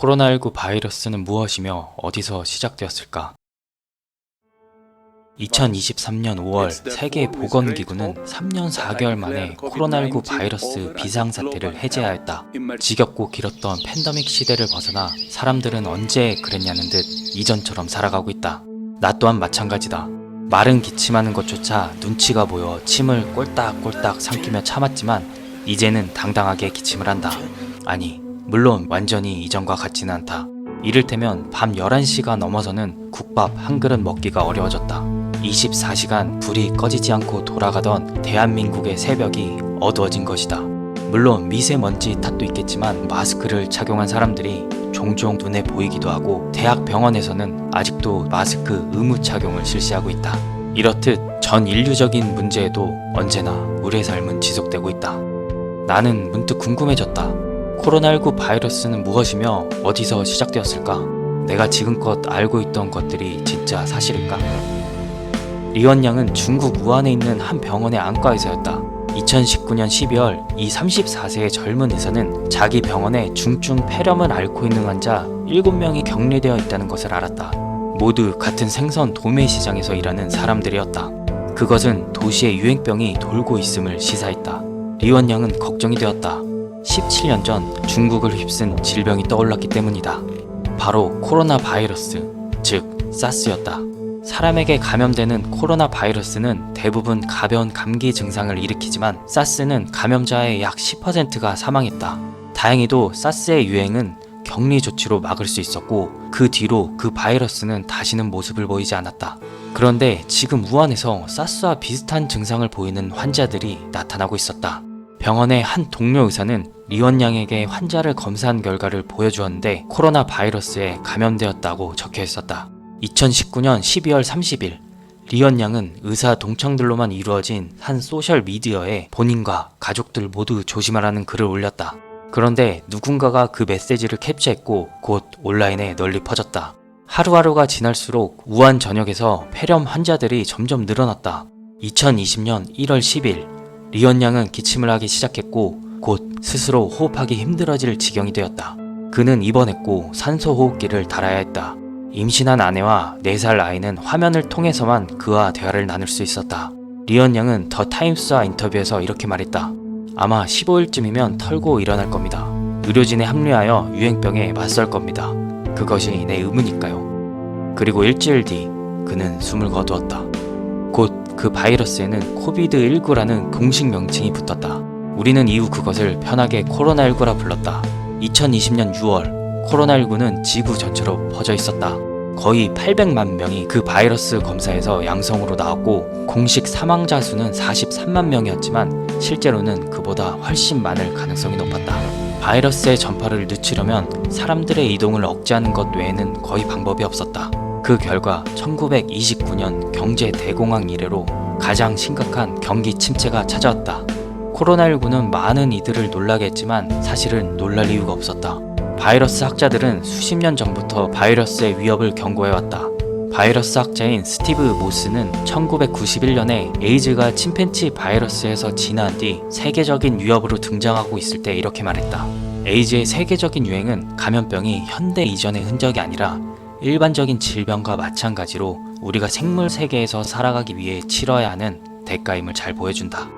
코로나19 바이러스는 무엇이며 어디서 시작되었을까? 2023년 5월 세계 보건기구는 3년 4개월 만에 코로나19 바이러스 비상사태를 해제하였다. 지겹고 길었던 팬데믹 시대를 벗어나 사람들은 언제 그랬냐는 듯 이전처럼 살아가고 있다. 나 또한 마찬가지다. 마른 기침하는 것조차 눈치가 보여 침을 꼴딱꼴딱 삼키며 참았지만 이제는 당당하게 기침을 한다. 아니, 물론 완전히 이전과 같지는 않다. 이를테면 밤 11시가 넘어서는 국밥 한 그릇 먹기가 어려워졌다. 24시간 불이 꺼지지 않고 돌아가던 대한민국의 새벽이 어두워진 것이다. 물론 미세먼지 탓도 있겠지만 마스크를 착용한 사람들이 종종 눈에 보이기도 하고 대학 병원에서는 아직도 마스크 의무 착용을 실시하고 있다. 이렇듯 전 인류적인 문제에도 언제나 우리의 삶은 지속되고 있다. 나는 문득 궁금해졌다. 코로나19 바이러스는 무엇이며 어디서 시작되었을까? 내가 지금껏 알고 있던 것들이 진짜 사실일까? 리원 양은 중국 우한에 있는 한 병원의 안과 의사였다. 2019년 12월 이 34세의 젊은 의사는 자기 병원에 중증 폐렴을 앓고 있는 환자 7명이 격리되어 있다는 것을 알았다. 모두 같은 생선 도매 시장에서 일하는 사람들이었다. 그것은 도시에 유행병이 돌고 있음을 시사했다. 리원 양은 걱정이 되었다. 17년 전 중국을 휩쓴 질병이 떠올랐기 때문이다. 바로 코로나 바이러스, 즉 사스였다. 사람에게 감염되는 코로나 바이러스는 대부분 가벼운 감기 증상을 일으키지만 사스는 감염자의 약 10%가 사망했다. 다행히도 사스의 유행은 격리 조치로 막을 수 있었고 그 뒤로 그 바이러스는 다시는 모습을 보이지 않았다. 그런데 지금 우한에서 사스와 비슷한 증상을 보이는 환자들이 나타나고 있었다. 병원의 한 동료 의사는 리원 양에게 환자를 검사한 결과를 보여주었는데 코로나 바이러스에 감염되었다고 적혀 있었다. 2019년 12월 30일 리언 양은 의사 동창들로만 이루어진 한 소셜 미디어에 본인과 가족들 모두 조심하라는 글을 올렸다. 그런데 누군가가 그 메시지를 캡처했고 곧 온라인에 널리 퍼졌다. 하루하루가 지날수록 우한 전역에서 폐렴 환자들이 점점 늘어났다. 2020년 1월 10일 리언 양은 기침을 하기 시작했고 곧 스스로 호흡하기 힘들어질 지경이 되었다. 그는 입원했고 산소 호흡기를 달아야 했다. 임신한 아내와 4살 아이는 화면을 통해서만 그와 대화를 나눌 수 있었다. 리언 양은 더 타임스와 인터뷰에서 이렇게 말했다. 아마 15일쯤이면 털고 일어날 겁니다. 의료진에 합류하여 유행병에 맞설 겁니다. 그것이 내 의무니까요. 그리고 일주일 뒤 그는 숨을 거두었다. 곧 그 바이러스에는 코비드19라는 공식 명칭이 붙었다. 우리는 이후 그것을 편하게 코로나19라 불렀다. 2020년 6월 코로나19는 지구 전체로 퍼져 있었다. 거의 800만 명이 그 바이러스 검사에서 양성으로 나왔고 공식 사망자 수는 43만 명이었지만 실제로는 그보다 훨씬 많을 가능성이 높았다. 바이러스의 전파를 늦추려면 사람들의 이동을 억제하는 것 외에는 거의 방법이 없었다. 그 결과 1929년 경제 대공황 이래로 가장 심각한 경기 침체가 찾아왔다. 코로나19는 많은 이들을 놀라게 했지만 사실은 놀랄 이유가 없었다. 바이러스 학자들은 수십 년 전부터 바이러스의 위협을 경고해왔다. 바이러스 학자인 스티브 모스는 1991년에 에이즈가 침팬치 바이러스에서 진화한 뒤 세계적인 위협으로 등장하고 있을 때 이렇게 말했다. 에이즈의 세계적인 유행은 감염병이 현대 이전의 흔적이 아니라 일반적인 질병과 마찬가지로 우리가 생물 세계에서 살아가기 위해 치러야 하는 대가임을 잘 보여준다.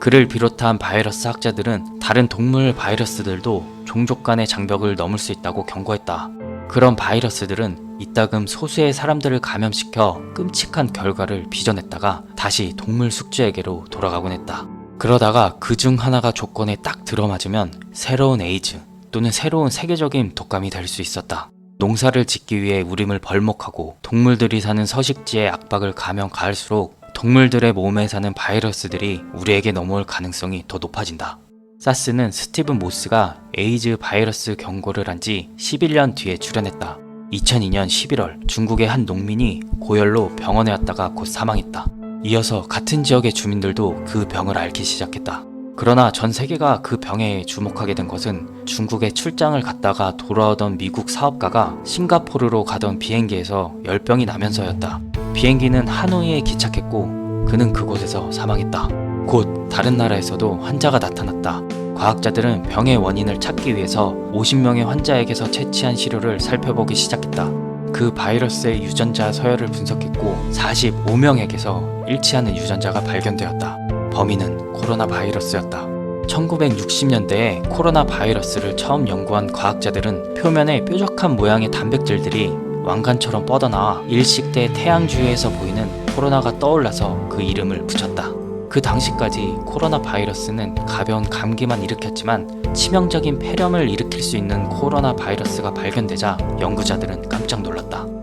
그를 비롯한 바이러스 학자들은 다른 동물 바이러스들도 종족 간의 장벽을 넘을 수 있다고 경고했다. 그런 바이러스들은 이따금 소수의 사람들을 감염시켜 끔찍한 결과를 빚어냈다가 다시 동물 숙주에게로 돌아가곤 했다. 그러다가 그 중 하나가 조건에 딱 들어맞으면 새로운 에이즈 또는 새로운 세계적인 독감이 될 수 있었다. 농사를 짓기 위해 우림을 벌목하고 동물들이 사는 서식지에 압박을 가면 가할수록 동물들의 몸에 사는 바이러스들이 우리에게 넘어올 가능성이 더 높아진다. 사스는 스티븐 모스가 에이즈 바이러스 경고를 한 지 11년 뒤에 출연했다. 2002년 11월 중국의 한 농민이 고열로 병원에 왔다가 곧 사망했다. 이어서 같은 지역의 주민들도 그 병을 앓기 시작했다. 그러나 전 세계가 그 병에 주목하게 된 것은 중국에 출장을 갔다가 돌아오던 미국 사업가가 싱가포르로 가던 비행기에서 열병이 나면서였다. 비행기는 하노이에 기착했고 그는 그곳에서 사망했다. 곧 다른 나라에서도 환자가 나타났다. 과학자들은 병의 원인을 찾기 위해서 50명의 환자에게서 채취한 시료를 살펴보기 시작했다. 그 바이러스의 유전자 서열을 분석했고 45명에게서 일치하는 유전자가 발견되었다. 범인은 코로나 바이러스였다. 1960년대에 코로나 바이러스를 처음 연구한 과학자들은 표면에 뾰족한 모양의 단백질들이 왕관처럼 뻗어나와 일식대 태양 주위에서 보이는 코로나가 떠올라서 그 이름을 붙였다. 그 당시까지 코로나 바이러스는 가벼운 감기만 일으켰지만 치명적인 폐렴을 일으킬 수 있는 코로나 바이러스가 발견되자 연구자들은 깜짝 놀랐다.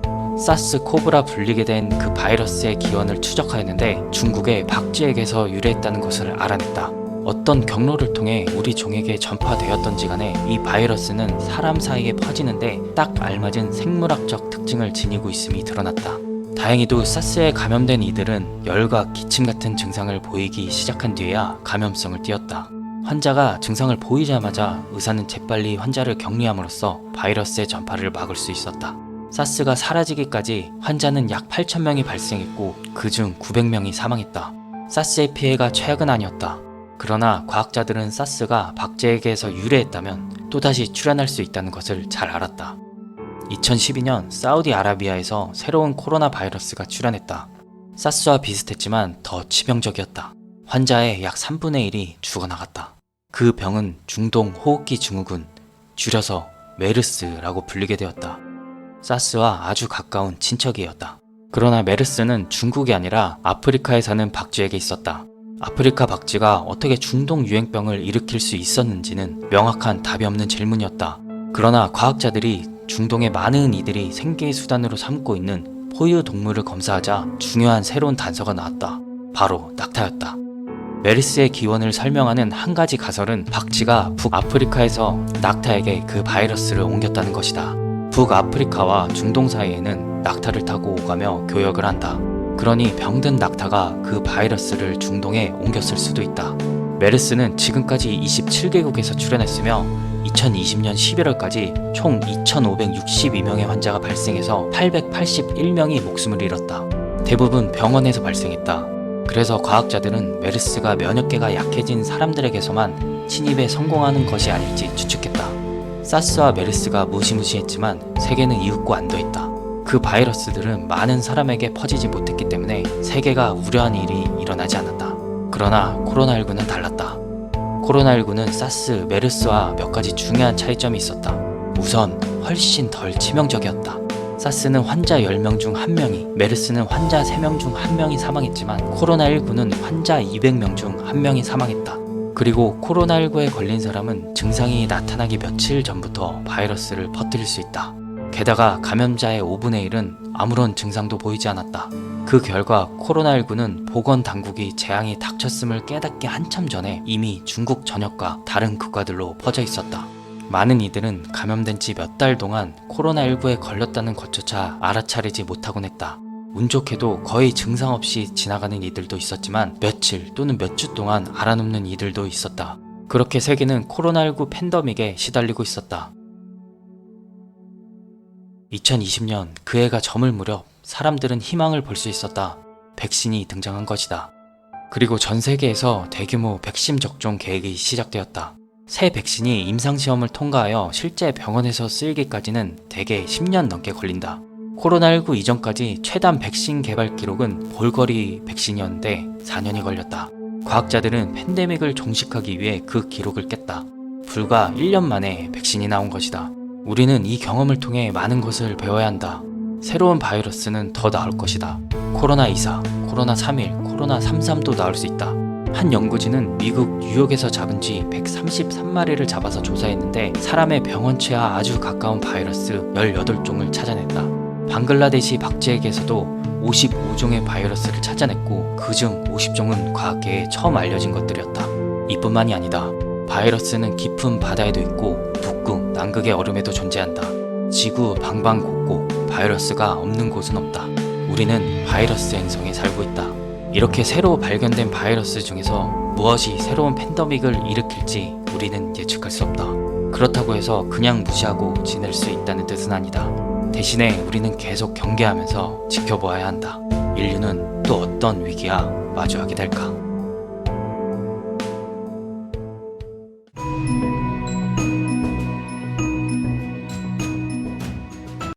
사스 코브라 불리게 된 그 바이러스의 기원을 추적하였는데 중국의 박쥐에게서 유래했다는 것을 알아냈다. 어떤 경로를 통해 우리 종에게 전파되었던지 간에 이 바이러스는 사람 사이에 퍼지는데 딱 알맞은 생물학적 특징을 지니고 있음이 드러났다. 다행히도 사스에 감염된 이들은 열과 기침 같은 증상을 보이기 시작한 뒤에야 감염성을 띄었다. 환자가 증상을 보이자마자 의사는 재빨리 환자를 격리함으로써 바이러스의 전파를 막을 수 있었다. 사스가 사라지기까지 환자는 약 8,000명이 발생했고 그중 900명이 사망했다. 사스의 피해가 최악은 아니었다. 그러나 과학자들은 사스가 박쥐에게서 유래했다면 또다시 출현할 수 있다는 것을 잘 알았다. 2012년 사우디아라비아에서 새로운 코로나 바이러스가 출현했다. 사스와 비슷했지만 더 치명적이었다. 환자의 약 3분의 1이 죽어나갔다. 그 병은 중동 호흡기 증후군, 줄여서 메르스라고 불리게 되었다. 사스와 아주 가까운 친척이었다. 그러나 메르스는 중국이 아니라 아프리카에 사는 박쥐에게 있었다. 아프리카 박쥐가 어떻게 중동 유행병을 일으킬 수 있었는지는 명확한 답이 없는 질문이었다. 그러나 과학자들이 중동의 많은 이들이 생계의 수단으로 삼고 있는 포유 동물을 검사하자 중요한 새로운 단서가 나왔다. 바로 낙타였다. 메르스의 기원을 설명하는 한 가지 가설은 박쥐가 북아프리카에서 낙타에게 그 바이러스를 옮겼다는 것이다. 북아프리카와 중동 사이에는 낙타를 타고 오가며 교역을 한다. 그러니 병든 낙타가 그 바이러스를 중동에 옮겼을 수도 있다. 메르스는 지금까지 27개국에서 출현했으며 2020년 11월까지 총 2,562명의 환자가 발생해서 881명이 목숨을 잃었다. 대부분 병원에서 발생했다. 그래서 과학자들은 메르스가 면역계가 약해진 사람들에게서만 침입에 성공하는 것이 아닐지 추측했다. 사스와 메르스가 무시무시했지만 세계는 이윽고 안도했다. 그 바이러스들은 많은 사람에게 퍼지지 못했기 때문에 세계가 우려한 일이 일어나지 않았다. 그러나 코로나19는 달랐다. 코로나19는 사스, 메르스와 몇 가지 중요한 차이점이 있었다. 우선 훨씬 덜 치명적이었다. 사스는 환자 10명 중 1명이, 메르스는 환자 3명 중 1명이 사망했지만 코로나19는 환자 200명 중 1명이 사망했다. 그리고 코로나19에 걸린 사람은 증상이 나타나기 며칠 전부터 바이러스를 퍼뜨릴 수 있다. 게다가 감염자의 5분의 1은 아무런 증상도 보이지 않았다. 그 결과 코로나19는 보건 당국이 재앙이 닥쳤음을 깨닫기 한참 전에 이미 중국 전역과 다른 국가들로 퍼져 있었다. 많은 이들은 감염된 지 몇 달 동안 코로나19에 걸렸다는 것조차 알아차리지 못하곤 했다. 운 좋게도 거의 증상 없이 지나가는 이들도 있었지만 며칠 또는 몇 주 동안 알아눕는 이들도 있었다. 그렇게 세계는 코로나19 팬데믹에 시달리고 있었다. 2020년 그 해가 저물 무렵 사람들은 희망을 볼 수 있었다. 백신이 등장한 것이다. 그리고 전 세계에서 대규모 백신 접종 계획이 시작되었다. 새 백신이 임상시험을 통과하여 실제 병원에서 쓰이기까지는 대개 10년 넘게 걸린다. 코로나19 이전까지 최단 백신 개발 기록은 볼거리 백신이었는데 4년이 걸렸다. 과학자들은 팬데믹을 종식하기 위해 그 기록을 깼다. 불과 1년 만에 백신이 나온 것이다. 우리는 이 경험을 통해 많은 것을 배워야 한다. 새로운 바이러스는 더 나올 것이다. 코로나 24, 코로나 31, 코로나 33도 나올 수 있다. 한 연구진은 미국 뉴욕에서 잡은 쥐 133마리를 잡아서 조사했는데 사람의 병원체와 아주 가까운 바이러스 18종을 찾아냈다. 방글라데시 박쥐에게서도 55종의 바이러스를 찾아냈고 그중 50종은 과학계에 처음 알려진 것들이었다. 이뿐만이 아니다. 바이러스는 깊은 바다에도 있고 북극, 남극의 얼음에도 존재한다. 지구 방방곡곡 바이러스가 없는 곳은 없다. 우리는 바이러스 행성에 살고 있다. 이렇게 새로 발견된 바이러스 중에서 무엇이 새로운 팬데믹을 일으킬지 우리는 예측할 수 없다. 그렇다고 해서 그냥 무시하고 지낼 수 있다는 뜻은 아니다. 대신에 우리는 계속 경계하면서 지켜보아야 한다. 인류는 또 어떤 위기와 마주하게 될까?